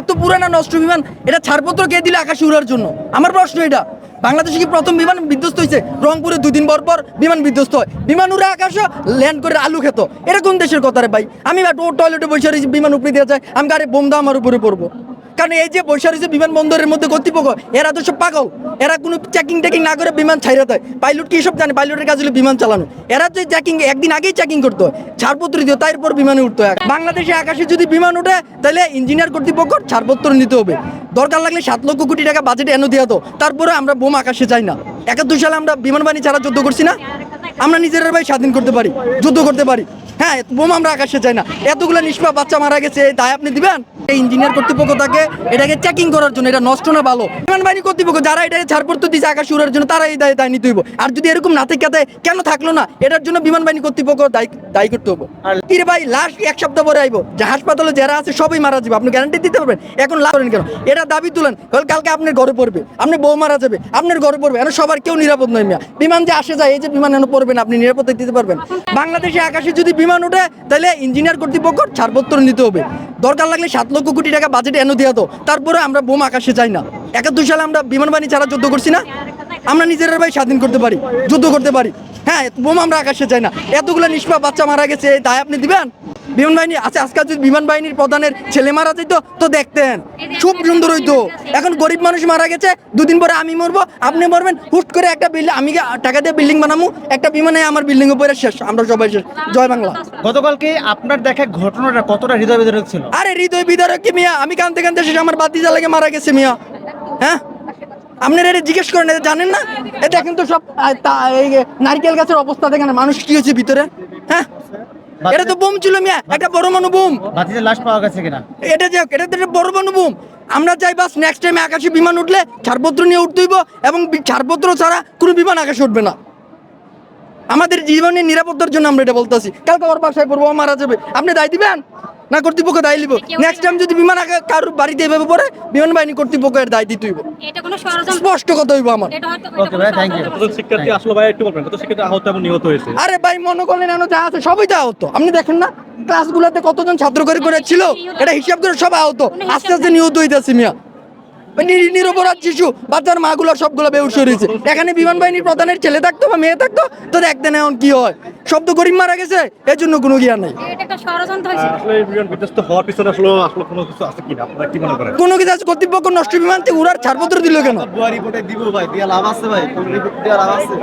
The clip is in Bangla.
এত পুরানা নষ্ট বিমান, এটা ছাড়পত্র কে দিলে আকাশে উড়ার জন্য? আমার প্রশ্ন এটা। বাংলাদেশে কি প্রথম বিমান বিধ্বস্ত হয়েছে? রংপুরে দুদিন পর পর বিমান বিধ্বস্ত হয়। বিমান উড়ে আকাশে ল্যান্ড করে আলু খেত। এটা কোন দেশের কথা রে ভাই? আমি টয়লেটে বসে বিমান উপরে দেওয়া যায়। আমি গাড়ি বোম দা আমার উপরে পড়ব। কারণ এই যে বৈশা রয়েছে বিমানবন্দরের মধ্যে কর্তৃপক্ষ, এরা তো সব পাগল। এরা কোনো চেকিং টেকিং না করে বিমান ছাইরা দেয়। পাইলট কি সব জানে? পাইলটের কাজ হলো বিমান চালানো। এরা তো চেকিং একদিন আগেই চেকিং করতে। ছাড়পত্র দিত, তারপর বিমানে উঠতে বাংলাদেশে আকাশে যদি বিমান ওঠে, তাহলে ইঞ্জিনিয়ার কর্তৃপক্ষ ছাড়পত্র নিতে হবে। দরকার লাগলে সাত লক্ষ কোটি টাকা বাজেট এনে দেওয়া তো। তারপরে আমরা বোম আকাশে চাই না। একাত্তর সালে আমরা বিমান বাহিনী ছাড়া যুদ্ধ করছি না। আমরা নিজেরা ভাই স্বাধীন করতে পারি, যুদ্ধ করতে পারি। হ্যাঁ বোম আমরা আকাশে চাই না। এতগুলো নিষ্পাপ বাচ্চা মারা গেছে এই দায় আপনি দিবেন? এই ইঞ্জিনিয়ার কর্তৃপক্ষ তাকে এটাকে চেকিং করার জন্য এটা নষ্ট না ভালো। বিমান বাহিনী কর্তৃপক্ষ যারা এটাকে ছাড়পত্র দিচ্ছে আকাশ উড়ার জন্য তারা এই দায় দায় নিতে হইব। আর যদি এরকম না থেকে কেন থাকল না? এটার জন্য বিমান বাহিনী কর্তৃপক্ষ দায়ী দায়ী করতে হবে কিরে ভাই লাস্ট এক সপ্তাহ পরে আইবো। যে হাসপাতালে যারা আছে সবই মারা যাবে। আপনি গ্যারান্টি দিতে পারবেন? এখন লাভ করেন কেন? এটা দাবি তুলেন। কারণ কালকে আপনার ঘরে পড়বে। আপনি বউ মারা যাবে। আপনার ঘরে পড়বে। এখন সবার কেউ নিরাপদ নয় মিয়া। বিমান যে আসে যায় এই যে বিমান এনে পড়বেন আপনি নিরাপত্তা দিতে পারবেন। বাংলাদেশে আকাশে যদি বিমান ওঠে তাহলে ইঞ্জিনিয়ার কর্তৃপক্ষ ছাড়পত্র নিতে হবে। দরকার লাগলে সাত লক্ষ কোটি টাকা বাজেট এনে দেওয়া তো। তারপরে আমরা বোম আকাশে চাই না। একাত্তর সালে আমরা বিমান বাহিনী ছাড়া যুদ্ধ করছি না। আমরা নিজেরা ভাই স্বাধীন করতে পারি, যুদ্ধ করতে পারি। হ্যাঁ বোম আমরা আকাশে চাই না। এতগুলো নিষ্পা বাচ্চা মারা গেছে, তাই আপনি দিবেন? বিমান বাহিনী আছে আজকাল যদি বিমান বাহিনীর প্রধানের ছেলে মারা যেত তো দেখতেন। খুব সুন্দর হইতো এখন গরিব মানুষ মারা গেছে দুদিন পরে আমি মরবো আপনি মরবেন হুট করে একটা বিল্ডিং আমি টাকা দিয়ে বিল্ডিং বানাবো একটা বিমানে আমার বিল্ডিং উপরে শেষ আমরা সবাই শেষ। জয় বাংলা। গতকালকে আপনার দেখা ঘটনাটা কতটা হৃদয় বিদারক ছিল? আরে হৃদয় বিদারক কি মিয়া? আমি কানতে কানতে শেষ আমার বাতি জ্বালাকে মারা গেছে মিয়া। হ্যাঁ? আপনারা এটা জিজ্ঞেস করেন এটা জানেন না? এটা কিন্তু সব নারকেল গাছের অবস্থা দেখেন মানুষ কি হয়েছে ভিতরে? হ্যাঁ? এটা তো বোম ছিল মিয়া একটা পরমাণু বোম। বাতিতে লাশ পাওয়া গেছে কিনা? এটা যে এটা তো একটা পরমাণু বোম। আমরা চাই বাস নেক্সট টাইমে আকাশে বিমান উঠলে ছাড়পত্র নিয়ে উঠতেইব এবং ছাড়পত্র ছাড়া কোনো বিমান আকাশে উঠবে না। আমাদের জীবনের নিরাপত্তার জন্য আমরা এটা বলতেছি। কালকে আমার বাসায় পড়ব মারা যাবে। আপনি দায় দিবেন? না কর্তৃপক্ষ দায় নিব নেক্সট টাইম যদি বিমান কারোর বাড়িতে এভাবে পড়ে বিমান বাহিনী কর্তৃপক্ষের দায় দিতে হইব। এটা কোনো ষড়যন্ত্র স্পষ্ট কথা হইব আমার। এটা হয়তো Okay, ভাই, thank you. কতজন শিক্ষার্থী আসলো ভাই একটু বলবেন শিক্ষার্থী আহত এবং নিহত হয়েছে? আরে ভাই মনে করলেন এনো যা আছে সবই তো আহত। আপনি দেখেন না ক্লাসগুলোতে কতজন ছাত্র করে করে ছিল এটা হিসাব করে সব আহত। আস্তে আস্তে নিহত হইতেছে মিয়া। নিরপরাধ শিশু বাচ্চার মাগুলো সবগুলো বেউস রয়েছে এখানে বিমান বাহিনীর প্রধানের ছেলে থাকতো বা মেয়ে থাকতো? তো দেখতেন এখন কি হয়? সব তো গরিব মারা গেছে এর জন্য কোনো জ্ঞান নেই। এটা একটা ষড়যন্ত্র হয়েছে। আসলে এই বিমান বিধ্বস্ত হওয়ার পিছনে আসলে আসলে কোনো কিছু আছে কিনা? আপনারা কি মনে করেন? কোনো কিছু আছে? কর্তৃপক্ষ নষ্ট বিমান থেকে উড়ার ছাড়পত্র দিল কেন? রিপোর্টে দিব ভাই দিয়া লাভ আছে ভাই রিপোর্ট লাভ আছে?